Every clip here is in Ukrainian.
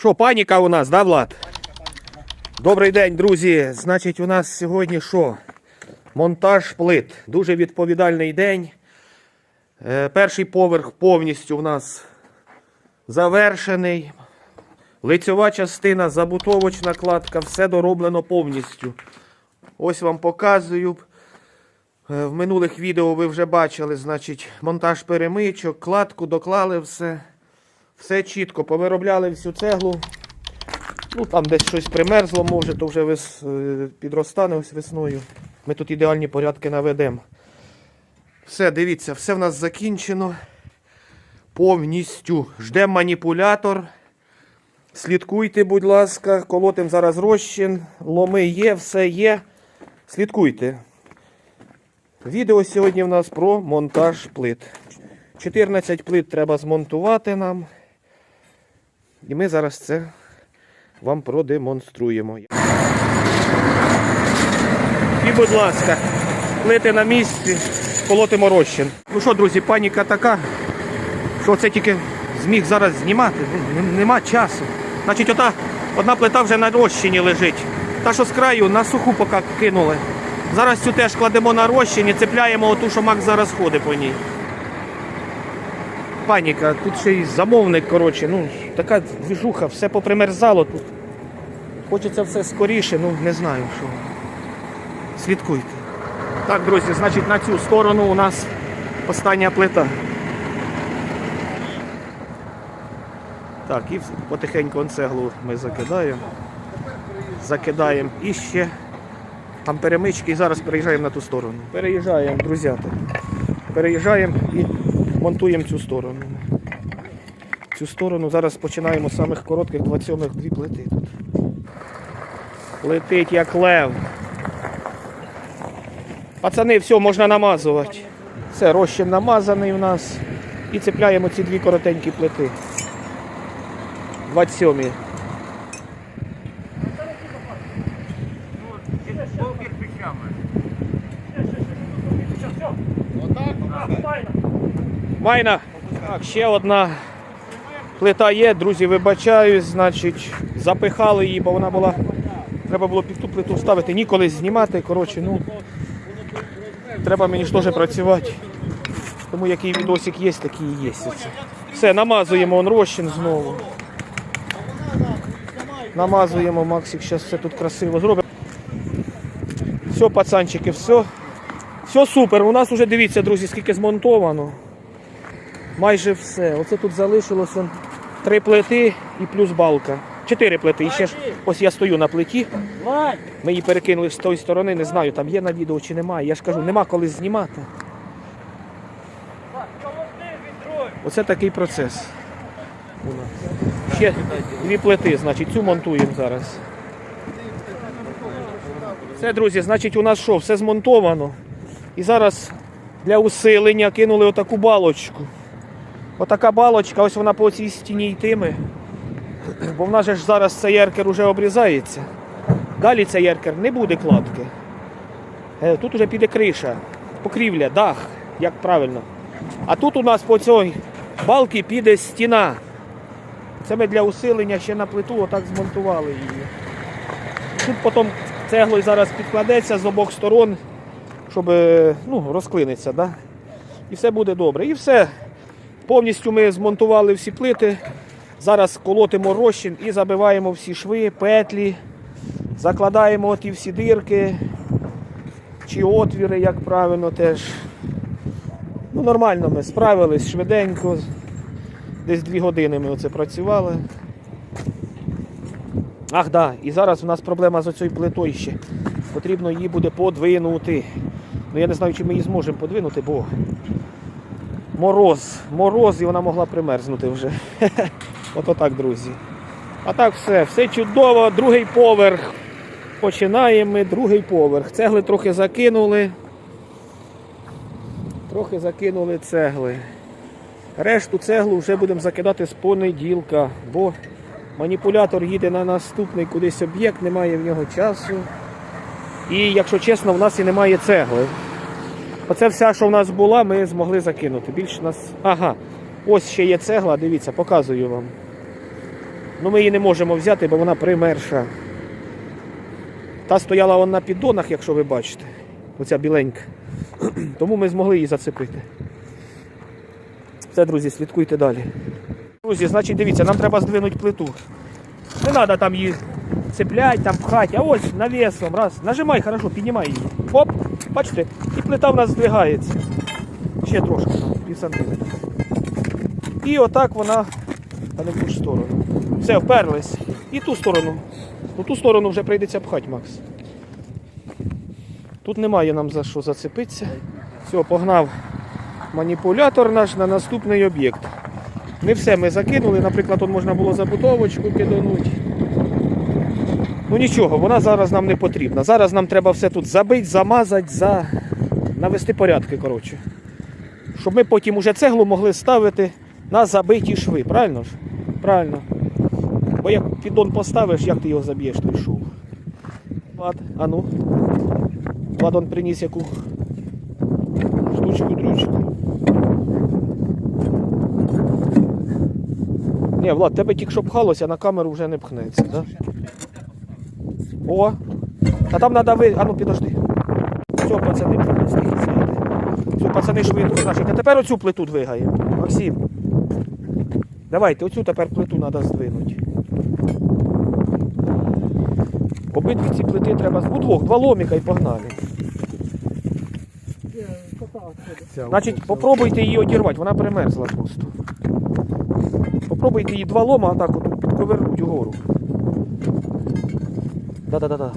Що, паніка у нас, да, Влад? Добрий день, друзі. Значить, у нас сьогодні що? Монтаж плит. Дуже відповідальний день. Е, Перший поверх повністю у нас завершений. Лицьова частина, забутовочна кладка, все дороблено повністю. Ось вам показую. Е, В минулих відео ви вже бачили, значить, монтаж перемичок, кладку доклали все. Все чітко, повиробляли всю цеглу. Ну, там десь щось примерзло, може, то вже вес, е, підростане ось весною. Ми тут ідеальні порядки наведемо. Все, дивіться, все в нас закінчено. Повністю. Ждемо маніпулятор. Слідкуйте, будь ласка, колотим зараз розчин. Ломи є, все є. Слідкуйте. Відео сьогодні в нас про монтаж плит. 14 плит треба змонтувати нам. І ми зараз це вам продемонструємо. І, будь ласка, плити на місці, колотимо розчин. Ну що, друзі, паніка така, що це тільки зміг зараз знімати. Ну, Нема часу. Значить, ота одна плита вже на розчині лежить. Та, що з краю на суху поки кинули. Зараз цю теж кладемо на розчин і цепляємо оту, що Макс зараз ходить по ній. Паніка, тут ще й замовник, коротше, ну, така двіжуха, все попримерзало тут. Хочеться все скоріше, ну не знаю що. Слідкуйте. Так, друзі, значить на цю сторону у нас остання плита. Так, і потихеньку цеглу ми закидаємо. Закидаємо і ще там перемички і зараз переїжджаємо на ту сторону. Переїжджаємо, друзята. Переїжджаємо і монтуємо цю сторону. Цю сторону зараз починаємо з самих коротких 27 дві плити тут. Летить як лев. Пацани, все, можна намазувати. Все, розчин намазаний у нас. І цепляємо ці дві коротенькі плити. 27. Майна. Так, ще одна плита є, друзі, вибачаюсь, значить, запихали її, бо вона була. Треба було під ту плиту ставити, ніколи знімати. Коротше, ну треба мені теж працювати. Тому який відосик є, такий є. Все, намазуємо он розчин знову. Намазуємо, Максик зараз все тут красиво зробить. Все, пацанчики, все. Все супер. У нас вже дивіться, друзі, скільки змонтовано. Майже все. Оце тут залишилося три плити і плюс балка. Чотири плити. І ще ж ось я стою на плиті. Ми її перекинули з тої сторони, не знаю, там є на відео чи немає. Я ж кажу, нема коли знімати. Оце такий процес. У нас. Ще дві плити, значить, цю монтуємо зараз. Все, друзі, значить, у нас що, все змонтовано. І зараз для усилення кинули отаку балочку. Отака балочка, ось вона по цій стіні йтиме. Бо в нас же ж зараз цей яркер вже обрізається. Далі цей яркер не буде кладки. Е, Тут вже піде криша, покрівля, дах, як правильно. А тут у нас по цій балці піде стіна. Це ми для усилення ще на плиту отак змонтували її. Тут потім цеглою зараз підкладеться з обох сторон, щоб е, ну, розклиниться. Да? І все буде добре. І все. Повністю ми змонтували всі плити. Зараз колотимо розчин і забиваємо всі шви, петлі, закладаємо оті всі дирки чи отвіри, як правильно теж. Ну, нормально ми справились швиденько. Десь дві години ми оце працювали. Ах, да, і зараз у нас проблема з оцією плитою ще. Потрібно її буде подвинути. Ну я не знаю, чи ми її зможемо подвинути, бо мороз, мороз і вона могла примерзнути вже. Ото так, друзі. А так все, все чудово, другий поверх. Починаємо ми другий поверх. Цегли трохи закинули. Трохи закинули цегли. Решту цеглу вже будемо закидати з понеділка, бо маніпулятор їде на наступний кудись об'єкт, немає в нього часу. І, якщо чесно, в нас і немає цегли. Оце вся, що в нас була, ми змогли закинути. Більше нас. Ага, ось ще є цегла, дивіться, показую вам. Ну ми її не можемо взяти, бо вона примерша. Та стояла вона на піддонах, якщо ви бачите. Оця біленька. Тому ми змогли її зацепити. Все, друзі, слідкуйте далі. Друзі, значить, дивіться, нам треба здвинути плиту. Не треба там її цеплять, там пхати, а ось навесом, раз. Нажимай, хорошо, піднімай її. Оп, бачите, і плита в нас здвигається. Ще трошки, пів сантиметра. І отак вона, та не в ту ж сторону. Все, вперлись. І ту сторону. У ту сторону вже прийдеться пхати, Макс. Тут немає нам за що зацепитися. Все, погнав маніпулятор наш на наступний об'єкт. Не все ми закинули, наприклад, тут можна було забутовочку киданути. Ну нічого, вона зараз нам не потрібна. Зараз нам треба все тут забити, замазати, за... навести порядки, коротше. Щоб ми потім уже цеглу могли ставити на забиті шви, правильно ж? Правильно. Бо як піддон поставиш, як ти його заб'єш той шов? Влад, а ну. Влад приніс яку штучку, дрючку. Ні, Влад, тебе тільки що пхалося, а на камеру вже не пхнеться? Да? О! А там треба ви. А ну підожди. Все, пацани. Все, пацани, швидко значить. А тепер оцю плиту двигаємо. Максим. Давайте, оцю тепер плиту треба здвинути. Обидві ці плити треба удвох, два ломіка і погнали. Значить, попробуйте її одірвати, вона примерзла просто. Попробуйте її два лома отак от підковернути угору. Да-да-да-да.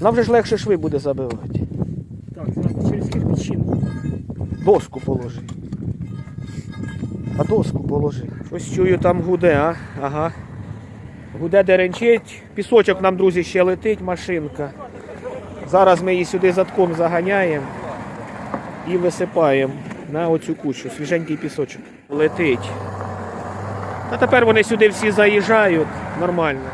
Нам вже ж легше шви буде забивати. Так, значить через кирпичину. Доску положи. А доску положи. Щось чую там гуде, а? Ага. Гуде деренчить. Пісочок нам, друзі, ще летить, машинка. Зараз ми її сюди задком заганяємо і висипаємо на оцю кучу. Свіженький пісочок. Летить. А тепер вони сюди всі заїжджають. Нормально.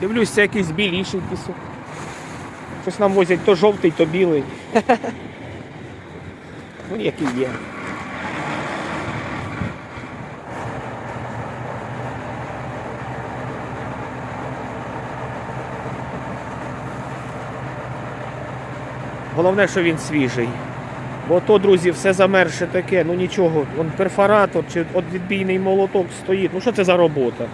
Дивлюсь, це якийсь біліший пісок. Щось нам возять то жовтий, то білий. Ну, який є. Головне, що він свіжий. Бо то, друзі, все замерше таке, ну нічого, он перфоратор чи відбійний молоток стоїть. Ну що це за робота?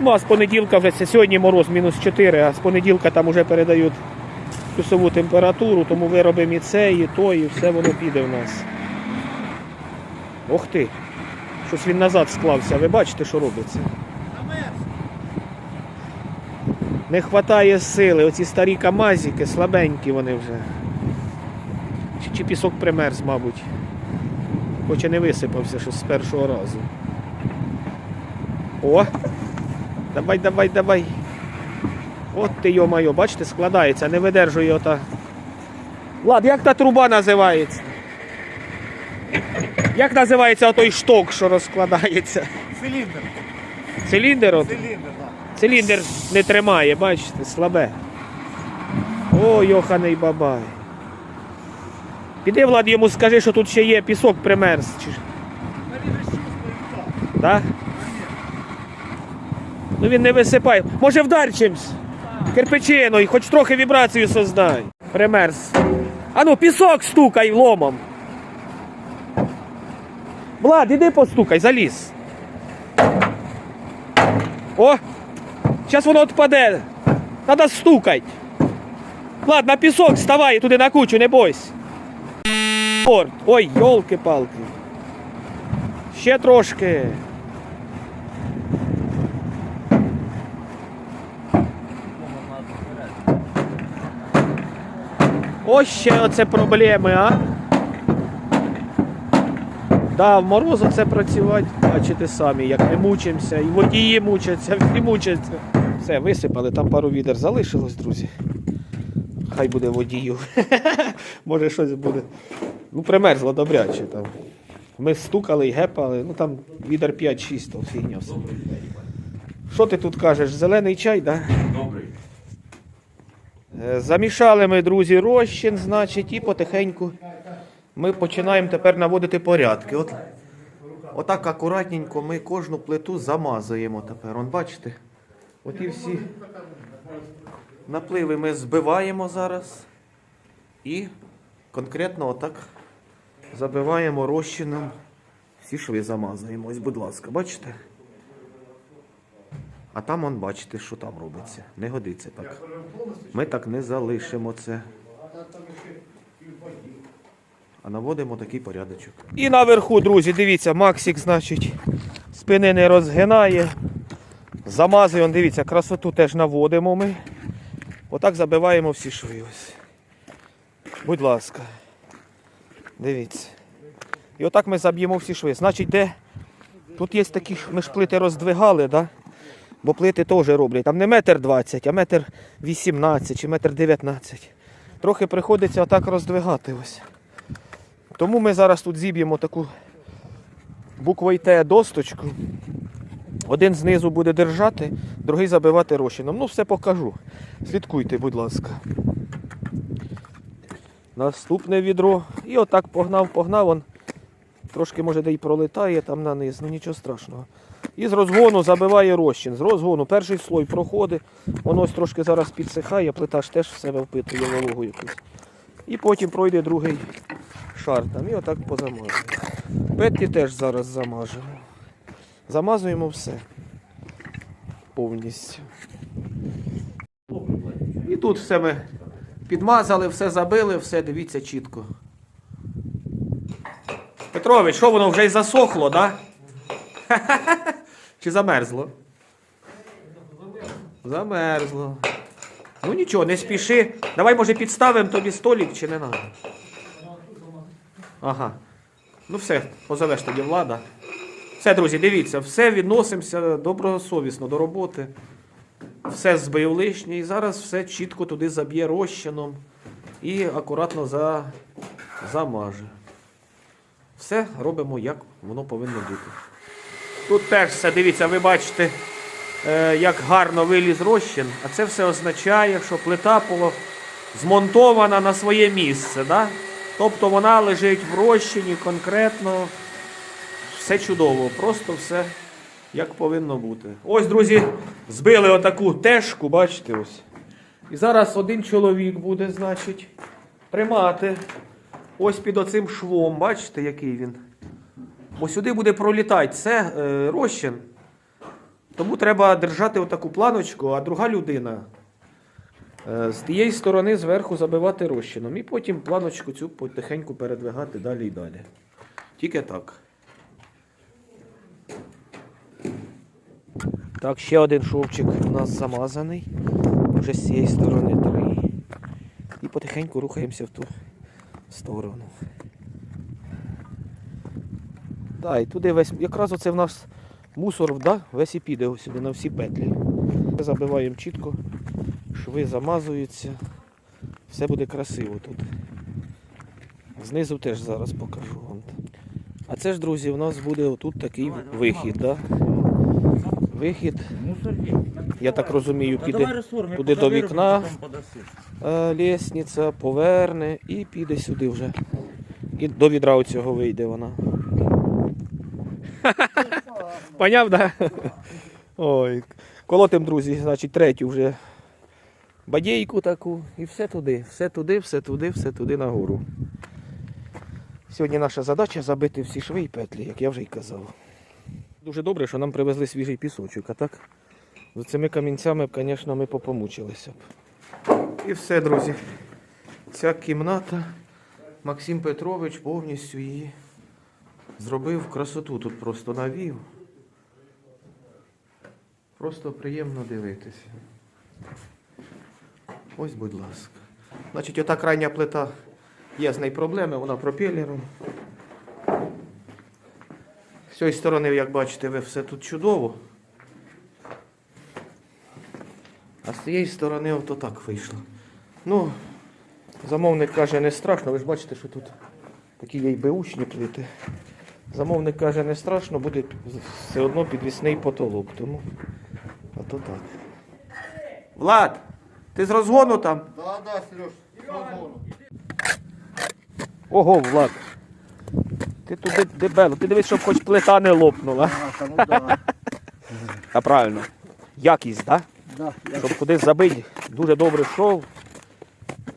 Ну, а з понеділка вже сьогодні мороз мінус 4, а з понеділка там вже передають плюсову температуру, тому виробимо і це, і то, і все воно піде в нас. Ох ти! Щось він назад склався. Ви бачите, що робиться? Не вистачає сили. Оці старі камазики, слабенькі вони вже. Чи, пісок примерз, мабуть. Хоча не висипався щось з першого разу. О! Давай, давай, давай. От ти йо-майо, бачите, складається, не видержує ота. Влад, як та труба називається? Як називається отой шток, що розкладається? Циліндр. Циліндр? От? Циліндр, так. Циліндр не тримає, бачите, слабе. О, йоханий бабай. Піди, Влад, йому скажи, що тут ще є пісок примерз. Так. Да? Ну він не висипає. Може вдар чимсь? Кирпичиною, хоч трохи вібрацію создай. Примерз. А ну, пісок стукай ломом. Влад, іди постукай, заліз. О! Зараз воно відпаде. Треба стукать. Влад, на пісок вставай туди на кучу, не бойся. Ой, йолки-палки. Ще трошки. Ось ще оце проблеми, а? Да, в мороз це працювати, бачите самі, як ми мучимося, і водії мучаться, всі мучаться. Все, висипали, там пару відер залишилось, друзі. Хай буде водію. Може щось буде. Ну, примерзло добряче там. Ми стукали і гепали, ну там відер 5-6, то фігня все. Що ти тут кажеш? Зелений чай, так? Да? Добрий. Е, Замішали ми, друзі, розчин, значить, і потихеньку ми починаємо тепер наводити порядки. От, отак акуратненько ми кожну плиту замазуємо тепер. Он бачите? От всі напливи ми збиваємо зараз. І конкретно отак забиваємо розчином. Всі шви замазуємо. Ось, будь ласка, бачите? А там он бачите, що там робиться. Не годиться так. Ми так не залишимо це. А наводимо такий порядочок. І наверху, друзі, дивіться, Максик, значить, спини не розгинає. Замазує, он, дивіться, красоту теж наводимо ми. Отак забиваємо всі шви. Ось. Будь ласка. Дивіться. І отак ми заб'ємо всі шви. Значить, де тут є такі, ми ж плити роздвигали, да? Бо плити теж роблять. Там не метр двадцять, а метр вісімнадцять чи метр дев'ятнадцять. Трохи приходиться отак роздвигати ось. Тому ми зараз тут зіб'ємо таку буквою Т досточку. Один знизу буде держати, другий забивати розчином. Ну, все покажу. Слідкуйте, будь ласка. Наступне відро. І отак погнав, погнав. Он трошки може де й пролетає там на низ, ну нічого страшного. І з розгону забиває розчин. З розгону перший слой проходить, воно ось трошки зараз підсихає, плита ж теж в себе впитує вологу якусь. І потім пройде другий шар там і отак позамазуємо. Петлі теж зараз замажемо. Замазуємо все. Повністю. І тут все ми підмазали, все забили, все дивіться чітко. Петрович, що воно вже й засохло, да? Чи замерзло? Замерзло. Ну нічого, не спіши. Давай, може, підставимо тобі столик чи не треба? Ага. Ну все, позовеш тоді влада. Все, друзі, дивіться, все відносимося добросовісно до роботи. Все збив лишнє і зараз все чітко туди заб'є розчином і акуратно за... замаже. Все робимо, як воно повинно бути. Тут теж все, дивіться, ви бачите, е, як гарно виліз розчин, а це все означає, що плита по- змонтована на своє місце. Да? Тобто вона лежить в розчині конкретно, все чудово, просто все як повинно бути. Ось, друзі, збили отаку тежку, бачите ось. І зараз один чоловік буде, значить, тримати ось під оцим швом, бачите, який він. Бо сюди буде пролітати це е, розчин. Тому треба держати отаку планочку, а друга людина е, з тієї сторони зверху забивати розчином. І потім планочку цю потихеньку передвигати далі і далі. Тільки так. Так, ще один шовчик у нас замазаний. Вже з цієї сторони три. І потихеньку рухаємося в ту сторону. Да, і туди весь, якраз оце в нас мусор да, весь і піде сюди на всі петлі. Забиваємо чітко, шви замазуються. Все буде красиво тут. Знизу теж зараз покажу вам. А це ж, друзі, у нас буде отут такий вихід. Да? Вихід, я так розумію, піде туди до вікна. е, лісниця, поверне і піде сюди вже. І до відра оцього вийде вона. Поняв, да? Ой. Колотим, друзі, значить, третю вже бадійку таку і все туди, все туди, все туди, все туди нагору. Сьогодні наша задача забити всі шви і петлі, як я вже й казав. Дуже добре, що нам привезли свіжий пісочок, а так з цими камінцями звісно, ми попомучилися б. І все, друзі. Ця кімната Максим Петрович повністю її зробив красоту. Тут просто навів. Просто приємно дивитися. Ось, будь ласка. Значить, ота крайня плита є з нею проблеми, вона пропелером. З цієї сторони, як бачите, ви все тут чудово. А з цієї сторони ото так вийшло. Ну, замовник каже, не страшно. Ви ж бачите, що тут такі є й беушні плити. Замовник каже, не страшно, буде все одно підвісний потолок. Тому ото так. Влад, ти з розгону там? Да, да, Сереж, с разгону. Ого, Влад. Ти туди дебело, ти дивись, щоб хоч плита не лопнула. А, ну да. А правильно. Якість, так? Да, Щоб кудись забити, дуже добре йшов.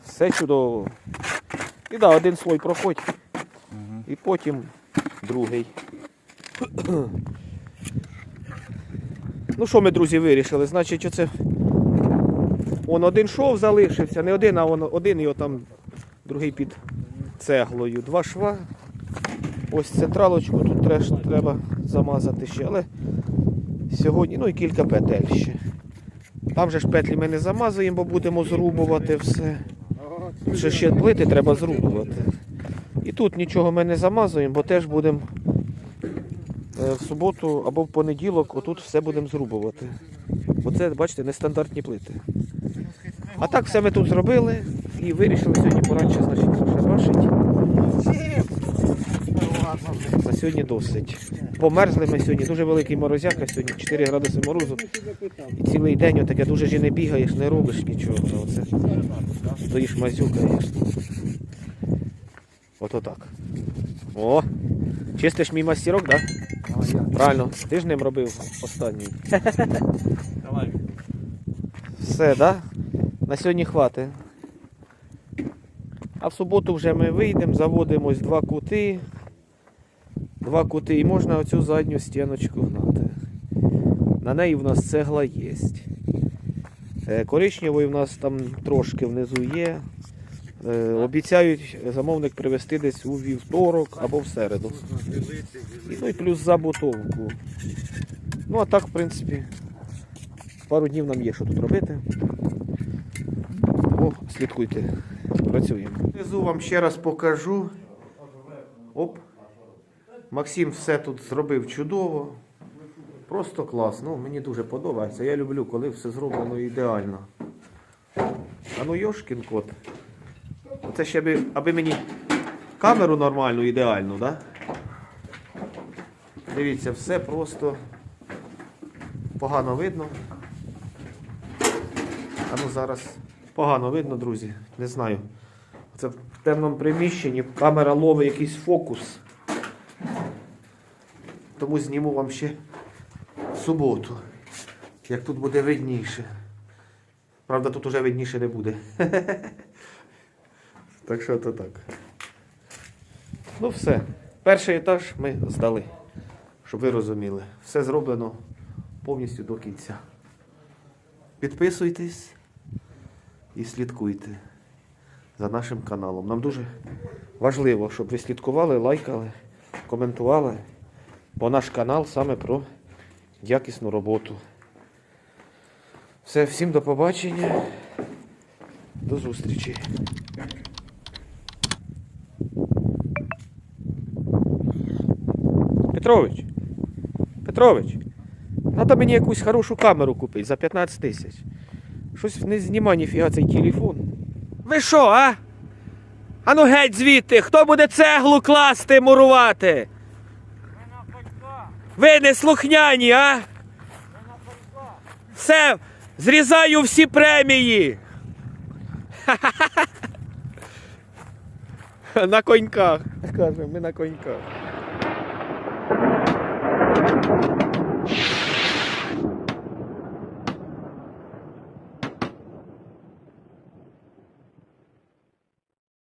Все чудово. І да, один слой проходь. І потім другий. Ну що ми, друзі, вирішили? Значить, оце он один шов залишився, не один, а он один і там другий під цеглою. Два шва. Ось централочку тут треш, треба замазати ще, але сьогодні, ну і кілька петель ще. Там же ж петлі ми не замазуємо, бо будемо зрубувати все. Ще ще плити треба зрубувати. І тут нічого ми не замазуємо, бо теж будемо е, в суботу або в понеділок отут все будемо зрубувати. Бо це, бачите, нестандартні плити. А так все ми тут зробили і вирішили сьогодні поранше, значить, пошабашить. На сьогодні досить. Померзли ми сьогодні, дуже великий морозяка сьогодні, 4 градуси морозу. І цілий день отаке дуже ж не бігаєш, не робиш нічого. Оце стоїш мазюкаєш. Ото так. О! Чистиш мій мастерок, так? Да? Правильно, ти ж ним робив останній. Давай. Все, да? На сьогодні хватить. А в суботу вже ми вийдемо, заводимо ось два кути. Два кути і можна оцю задню стіночку гнати. На неї в нас цегла є. Е, Коричневої в нас там трошки внизу є. Е, Обіцяють замовник привезти десь у вівторок або в середу. Ну і плюс забутовку. Ну а так, в принципі, пару днів нам є що тут робити. Тому слідкуйте, працюємо. Внизу вам ще раз покажу. Оп. Максим все тут зробив чудово. Просто класно. Ну, мені дуже подобається. Я люблю, коли все зроблено ідеально. А ну Йошкін кот. Оце ще аби, аби мені камеру нормальну, ідеальну, да? Дивіться, все просто погано видно. А ну зараз погано видно, друзі. Не знаю. Це в темному приміщенні камера ловить якийсь фокус. Тому зніму вам ще суботу, як тут буде видніше. Правда, тут уже видніше не буде. Так що то так. Ну все. Перший етаж ми здали, щоб ви розуміли. Все зроблено повністю до кінця. Підписуйтесь і слідкуйте за нашим каналом. Нам дуже важливо, щоб ви слідкували, лайкали, коментували, бо наш канал саме про якісну роботу. Все, всім до побачення. До зустрічі. Петрович, Петрович, треба мені якусь хорошу камеру купити за 15 тисяч. Щось не знімає ніфіга цей телефон. Ви що, а? Ану геть звідти, хто буде цеглу класти, мурувати? Ви не слухняні, а? Все, зрізаю всі премії. На коньках. Кажемо, ми на коньках.